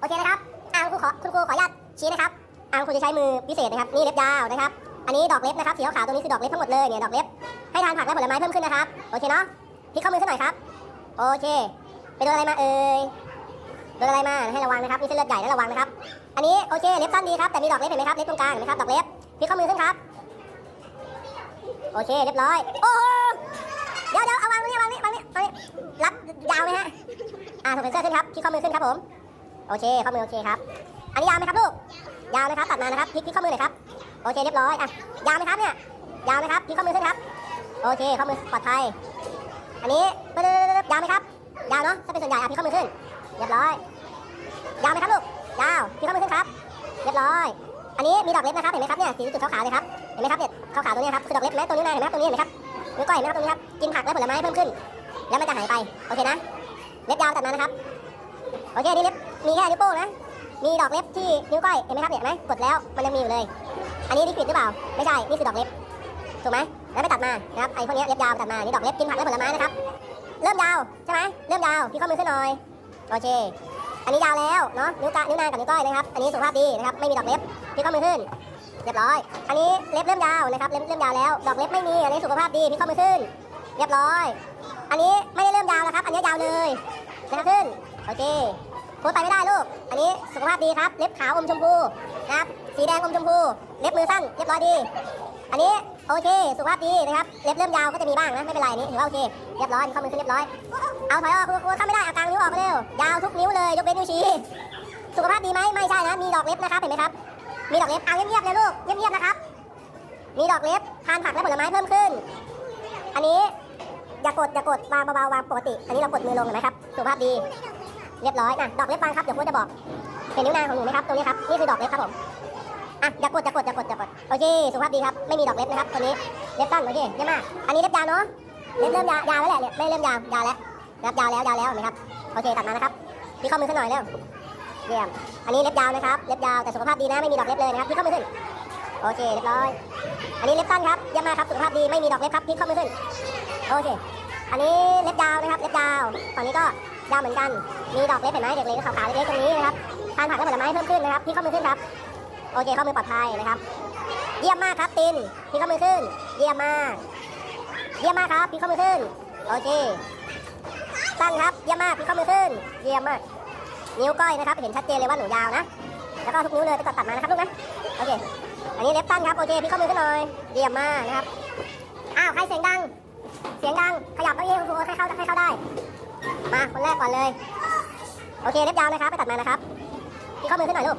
โอเคนะครับอ่าคุณครูขอคุณครูขออนุญาตชี้นะครับอ่าคุณครูจะใช้มือพิเศษนะครับ นี่เล็บยาวนะครับ อันนี้ดอกเล็บนะครับสีขาวๆตรงนี้คือดอกเล็บทั้งหมดเลยเนี่ยดอกเล็บ ให้ทานผักและผลไม้เพิ่มขึ้นนะครับ โอเคเนาะพลิกข้อมือขึ้นหน่อยครับ โอเค ไปโดนอะไรมาเอ่ย โดนอะไรมา ให้ระวังนะครับ มีเส้นเลือดใหญ่นะระวังนะครับ อันนี้โอเค เล็บสั้นดีครับ แต่มีดอกเล็บเห็นไหมครับ เล็บตรงกลางเห็นไหมครับ ดอกเล็บพลิกข้อมือขึ้นครับ โอเค เรียบร้อย โอ้เดี๋ยวเดี๋ยวเอาวางตรงนี้วางนี่วางนี่วางนี่รับยาวไหมฮะ อ่าถกเป็นเสื้อขึ้นครับพลิกข้อมือขึ้นครับผม โอเคข้อมือโอเคครับ อันนี้ยาวไหมครับลูก ยาวนะครับตัดมานะครับพลิกพลิกข้อมือหน่อยครับ โอเคเรียบร้อย อะ ยาวไหมครับเนี่ย ยาวไหมครับพลิกข้อมือขึ้นครับ โอเคข้อมือปลอดภัย อันนี้ปึ๊บยาวไหมครับ ยาวเนาะถ้าเป็นส่วนใหญ่อะพลิกข้อมือขึ้น เรียบร้อย ยาวไหมครับลูก ยาวพลิกข้อมือขึ้นครับ เรียบร้อย อันนี้มีดอกเล็บนะครับ เห็นไหมครับเนี่ยสีจุดขาวๆเลยครับ เห็นไหมครับเนี่ยขาวๆตรงนี้ครับ คือดอกเล็บนไหมตรงนี้นาเห็นไหมครับตรงนี้เห็นไหมครับนิ้วก้อยเห็นไหมครับตรงนี้ครับ กินผักและผลไม้เพิ่มขึ้น แล้วมันจะหายไป โอเคนะ เล็บยาวตัดมานะครับ โอเคนี่เล็บ มีแค่นิ้วโป้งนะ มีดอกเล็บที่นิ้วก้อย เห็นไหมครับเนี่ยเห็นไหมกดแล้วมันยังมีอยู่เลย อันนี้ลิควิดหรือเปล่า ไม่ใช่ นี่คือดอกเล็บ ถูกไหมแล้วไม่ตัดมานะครับ ไอ้พวกนี้เล็บยาวตัดมา นี่ดอกเล็บกินผักและผลไม้นะครับ เริ่มยาวใช่ไหมเริ่มยาวพี่ข้อมือขึ้นหน่อย โอเค อันนี้ยาวแล้วเนาะ นิ้วกะนิ้วนางกับนิ้วก้อยนะครับ อันนี้สุขภาพดีนะครับ ไม่มีดอกเล็บพี่ข้อมือขึ้น เรียบร้อย อันนี้เล็บเริ่มยาวนะครับ เล็บเริ่มยาวแล้ว ดอกเล็บไม่มี อันนี้สุขภาพดีพี่ข้อมือขึ้น เรียบร้อย อันนี้ไม่ได้เริ่มยาวแล้วครับ อันนี้ยาวเลยนะครับขึ้น โอเค โพสไปไม่ได้ลูก อันนี้สุขภาพดีครับ เล็บขาวอมชมพูนะครับ สีแดงอมชมพู เล็บมือสั้นเรียบร้อยดี อันนี้โอเค สุขภาพดีนะครับ เล็บเริ่มยาวก็จะมีบ้างนะ ไม่เป็นไรอันนี้ถือว่าโอเค เรียบร้อยข้อมือขึ้นเรียบร้อย เอาถอยออกครูครูทำไม่ได้เอากลางนิ้วออกเร็ว ยาวทุกนิ้วเลยยกเว้นนิ้วชี้ สุขภาพดีไหมไม่ใช่นะ มีดอกเล็บนะครับ เห็นไหมครับ มีดอกเล็บ เอาเงียบๆเลยลูก เงียบๆนะครับ มีดอกเล็บ ทานผักและผลไม้เพิ่มขึ้น อันนี้อย่ากดอย่ากดวางเบาๆวางปกติ อันนี้เรากดมือลงเห็นไหมครับ สุขภาพดี เรียบร้อยนะดอกเล็บวางครับเดี๋ยวครูจะบอกเห็นนิ้วนางของหนูไหมครับตรงนี้ครับนี่คือดอกเล็บครับผมอะอย่ากดอย่ากดอย่ากดอย่ากดโอเคสุขภาพดีครับไม่มีดอกเล็บนะครับตัวนี้เล็บสั้นโอเคเยี่ยมมากอันนี้เล็บยาวเนาะเล็บเริ่มยาวยาวแล้วแหละเนี่ยไม่เริ่มยาวยาวแล้วนะครับยาวแล้วยาวแล้วเห็นไหมครับโอเคตัดมานะครับพี่ข้อมือขึ้นหน่อยเร็วเยี่ยมอันนี้เล็บยาวนะครับเล็บยาวแต่สุขภาพดีนะไม่มีดอกเล็บเลยนะครับพี่ข้อมือขึ้นโอเคเรียบร้อย อันนี้เล็บสั้นครับเยี่ยมมากครับสุขภาพดีไม่มีดอกเล็บครับพี่ข้อมือขึ้นโอเค อันนี้เล็บยาวนะครับเล็บยาวฝั่งนี้ก็ ยาวเหมือนกัน มีดอกเล็บเห็นไหมเด็กเล็กขาวๆเล็กๆตรงนี้นะครับ ทานผักและผลไม้เพิ่มขึ้นนะครับพี่ข้อมือขึ้นครับ โอเคข้อมือปลอดภัยนะครับ เยี่ยมมากครับตินพี่ข้อมือขึ้น เยี่ยมมาก เยี่ยมมากครับพี่ข้อมือขึ้น โอเคสั้นครับ เยี่ยมมากพี่ข้อมือขึ้น เยี่ยมมาก นิ้วก้อยนะครับ เห็นชัดเจนเลยว่าหนูยาวนะ แล้วก็ทุกนิ้วเลยไปตัดตัดมานะครับลูกนะ โอเค อันนี้เล็บสั้นครับ โอเค พี่ข้อมือขึ้นหน่อย เยี่ยมมากนะครับ อ้าว ใครเสียงดัง เสียงดัง ขยับเก้าอี้คุณครูให้เข้าให้เข้าได้ คนแรกก่อนเลย โอเคเล็บยาวนะครับไปตัดมานะครับพี่ข้อมือขึ้นหน่อยลูก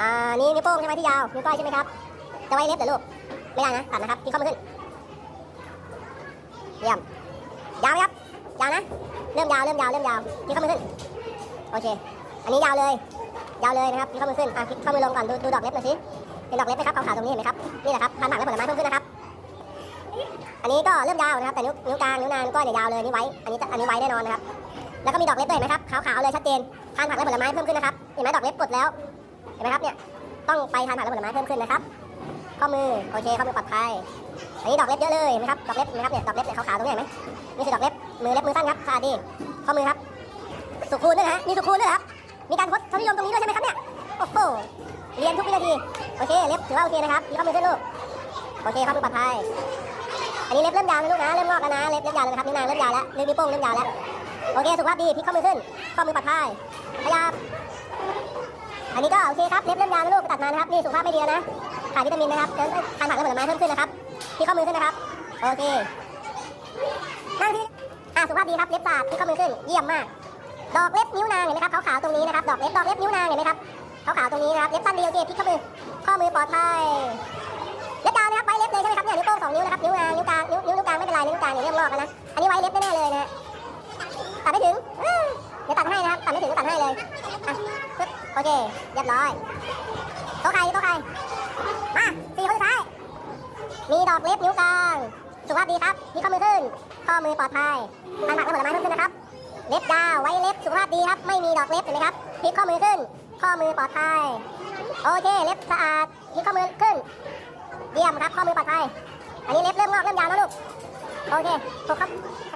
อ่า นี่นิ้วโป้งใช่ไหมที่ยาว นิ้วก้อยใช่ไหมครับ จะไว้เล็บเหรอลูก ไม่ได้นะ ตัดนะครับพี่ข้อมือขึ้น เยี่ยม ยาวไหมครับ ยาวนะ เริ่มยาว เริ่มยาว เริ่มยาวพี่ข้อมือขึ้น โอเค อันนี้ยาวเลย ยาวเลยนะครับพี่ข้อมือขึ้น อะพี่ข้อมือลงก่อน ดูดูดอกเล็บหน่อยสิ เป็นดอกเล็บไหมครับขาวๆตรงนี้เห็นไหมครับ นี่แหละครับทานผักและผลไม้เพิ่มขึ้นนะครับ อันนี้ก็เริ่มยาวนะครับแต่นิ้วนิ้วกลางนิ้วนางนิ้วก้อยเนี่ยยาวเลยนี่ไว้ อันนี้อันนี้ไว้แน่นอนนะครับ แล้วก็มีดอกเล็บด้วยเห็นไหมครับขาวๆเลยชัดเจนทานผักและผลไม้เพิ่มขึ้นนะครับเห็นไหมดอกเล็บกดแล้วเห็นไหมครับเนี่ยต้องไปทานผักและผลไม้เพิ่มขึ้นนะครับข้อมือโอเคข้อมือปลอดภัยอันนี้ดอกเล็บเยอะเลยเห็นไหมครับดอกเล็บนไหมครับเนี่ยดอกเล็บเนี่ยขาวๆตรงนี้เห็นไหมนี่คือดอกเล็บมือเล็บมือสั้นครับสะอาดดีข้อมือครับสุคูณด้วยนะฮะมีสุคูณด้วยเหรอครับมีการทดทศนิยมตรงนี้ด้วยใช่ไหมครับเนี่ยโอ้โหเรียนทุกวินาทีโอเคเล็บถือว่าโอเคนะครับมีข้อมือขึ้นลูกโอเคข้อมือปลอดภัย อันนี้เล็บเริ่มยาวนะลูกนะ เริ่มงอกแล้วนะ เล็บเริ่มยาวแล้วนะครับนิ้วนางเริ่มยาวแล้วนิ้วนิ้วโป้งเริ่มยาวแล้ว โอเค สุขภาพดีพลิกข้อมือขึ้น ข้อมือปลอดภัยขยับอันนี้ก็โอเคครับ เล็บเริ่มยาวนะลูกตัดมานะครับ นี่สุขภาพไม่ดีแล้วนะ ขาดวิตามินนะครับเดินทานผักและผลไม้เพิ่มขึ้นนะครับพลิกข้อมือขึ้นนะครับ โอเค นั่งที่อะสุขภาพดีครับ เล็บสะอาดพลิกข้อมือขึ้น เยี่ยมมาก ดอกเล็บนิ้วนางเห็นไหมครับขาวๆตรงนี้นะครับ ดอกเล็บดอกเล็บนิ้วนางเห็นไหมครับขาวๆตรงนี้นะครับ เล็บสั้นดีโอเคพลิกข้อมือ ข้อมือปลอดภัย เลยใช่ไหมครับเนี่ยนิ้วโป้งสองนิ้วนะครับนิ้วนางนิ้วกลางนิ้วนิ้วกลางไม่เป็นไรนิ้วกลางเนี่ยเริ่มงอกแล้วนะอันนี้ไว้เล็บแน่ๆเลยนะตัดไม่ถึงเดี๋ยวตัดให้นะครับตัดไม่ถึงก็ตัดให้เลยอะปึ๊บโอเคเรียบร้อยโต๊ะใครโต๊ะใครมาสี่คนสุดท้ายมีดอกเล็บนิ้วกลางสุขภาพดีครับมีข้อมือขึ้นข้อมือปลอดภัยทานผักและผลไม้เพิ่มขึ้นนะครับเล็บยาวไว้เล็บสุขภาพดีครับ ไม่มีดอกเล็บเห็นไหมครับพลิกข้อมือขึ้น ข้อมือปลอดภัยโอเค เล็บสะอาดพลิกข้อมือขึ้น เยี่ยมครับ ข้อมือปลอดภัย อันนี้เล็บเริ่มงอกเริ่มยาวแล้วลูก โอเคถูกครับ